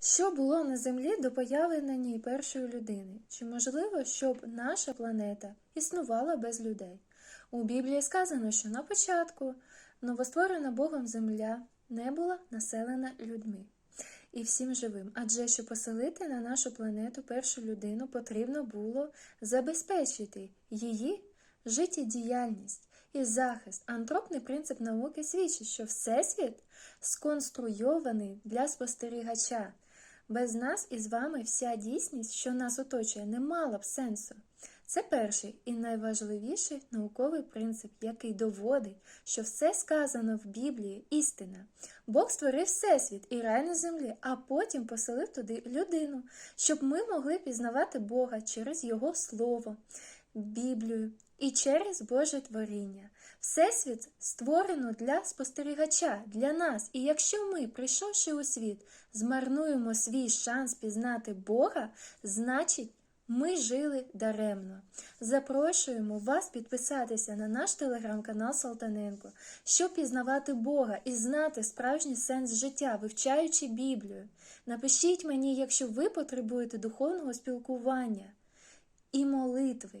Що було на землі до появи на ній першої людини? Чи можливо, щоб наша планета існувала без людей? У Біблії сказано, що на початку новостворена Богом земля не була населена людьми і всім живим. Адже щоб поселити на нашу планету першу людину, потрібно було забезпечити її життєдіяльність і захист. Антропний принцип науки свідчить, що Всесвіт сконструйований для спостерігача. Без нас і з вами вся дійсність, що нас оточує, не мала б сенсу. Це перший і найважливіший науковий принцип, який доводить, що все сказано в Біблії істина. Бог створив всесвіт і рай на землі, а потім поселив туди людину, щоб ми могли пізнавати Бога через Його Слово, Біблію і через Боже творіння. Всесвіт створено для спостерігача, для нас. І якщо ми, прийшовши у світ, змарнуємо свій шанс пізнати Бога, значить ми жили даремно. Запрошуємо вас підписатися на наш телеграм-канал Салтаненко, щоб пізнавати Бога і знати справжній сенс життя, вивчаючи Біблію. Напишіть мені, якщо ви потребуєте духовного спілкування і молитви.